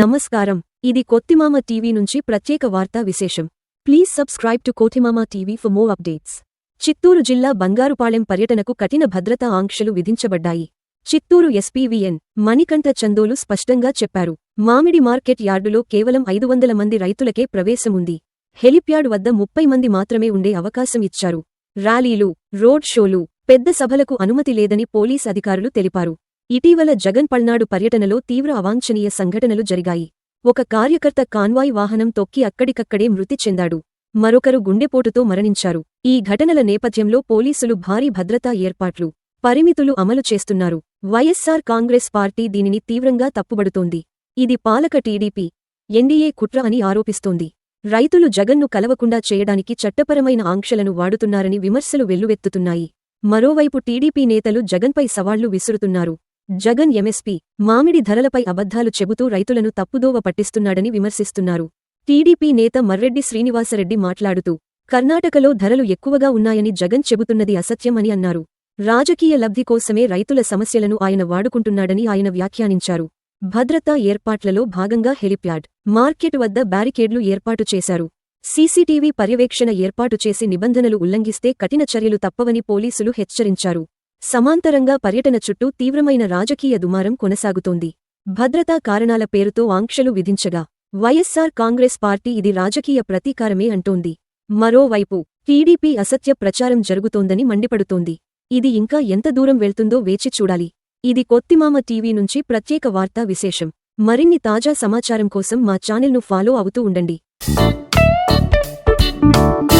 నమస్కారం. ఇది కొత్తిమామ టీవీ నుంచి ప్రత్యేక వార్తా విశేషం. Please subscribe to Kothimama TV for more updates. Chittoor జిల్లా బంగారుపాళెం పర్యటనకు కఠిన భద్రతా ఆంక్షలు విధించబడ్డాయి. చిత్తూరు ఎస్పీవీఎన్ మణికంఠ చందోలు స్పష్టంగా చెప్పారు. మామిడి మార్కెట్ యార్డులో కేవలం ఐదు వందల మంది రైతులకే ప్రవేశముంది. హెలిప్యాడ్ వద్ద ముప్పై మంది మాత్రమే ఉండే అవకాశం ఇచ్చారు. ర్యాలీలు రోడ్ షోలు పెద్ద సభలకు అనుమతి లేదని పోలీస్ అధికారులు తెలిపారు. ఇటీవల జగన్ పల్నాడు పర్యటనలో తీవ్ర అవాంఛనీయ సంఘటనలు జరిగాయి. ఒక కార్యకర్త కాన్వాయ్ వాహనం తొక్కి అక్కడికక్కడే మృతి చెందాడు. మరొకరు గుండెపోటుతో మరణించారు. ఈ ఘటనల నేపథ్యంలో పోలీసులు భారీ భద్రతా ఏర్పాట్లు పరిమితులు అమలు చేస్తున్నారు. వైఎస్సార్ కాంగ్రెస్ పార్టీ దీనిని తీవ్రంగా తప్పుబడుతోంది. ఇది పాలక టీడీపీ ఎన్డీఏ కుట్ర అని ఆరోపిస్తోంది. రైతులు జగన్ను కలవకుండా చేయడానికి చట్టపరమైన ఆంక్షలను వాడుతున్నారని విమర్శలు వెల్లువెత్తుతున్నాయి. మరోవైపు టీడీపీ నేతలు జగన్పై సవాళ్ళు విసురుతున్నారు. జగన్ ఎంఎస్పీ మామిడి ధరలపై అబద్ధాలు చెబుతూ రైతులను తప్పుదోవ పట్టిస్తున్నాడని విమర్శిస్తున్నారు. టీడీపీ నేత మర్రెడ్డి శ్రీనివాసరెడ్డి మాట్లాడుతూ కర్ణాటకలో ధరలు ఎక్కువగా ఉన్నాయని జగన్ చెబుతున్నది అసత్యమని అన్నారు. రాజకీయ లబ్ధి కోసమే రైతుల సమస్యలను ఆయన వాడుకుంటున్నాడని ఆయన వ్యాఖ్యానించారు. భద్రతా ఏర్పాట్లలో భాగంగా హెలిప్యాడ్ మార్కెట్ వద్ద బ్యారికేడ్లు ఏర్పాటు చేశారు. సీసీటీవీ పర్యవేక్షణ ఏర్పాటు చేసి నిబంధనలు ఉల్లంఘిస్తే కఠిన చర్యలు తప్పవని పోలీసులు హెచ్చరించారు. సమాంతరంగా పర్యటన చుట్టూ తీవ్రమైన రాజకీయ దుమారం కొనసాగుతోంది. భద్రతా కారణాల పేరుతో ఆంక్షలు విధించగా వైఎస్సార్ కాంగ్రెస్ పార్టీ ఇది రాజకీయ ప్రతీకారమే అంటోంది. మరోవైపు టీడీపీ అసత్య ప్రచారం జరుగుతోందని మండిపడుతోంది. ఇది ఇంకా ఎంత దూరం వెళ్తుందో వేచి చూడాలి. ఇది కొత్తిమామ టీవీ నుంచి ప్రత్యేక వార్తా విశేషం. మరిన్ని తాజా సమాచారం కోసం మా ఛానల్ను ఫాలో అవుతూ ఉండండి.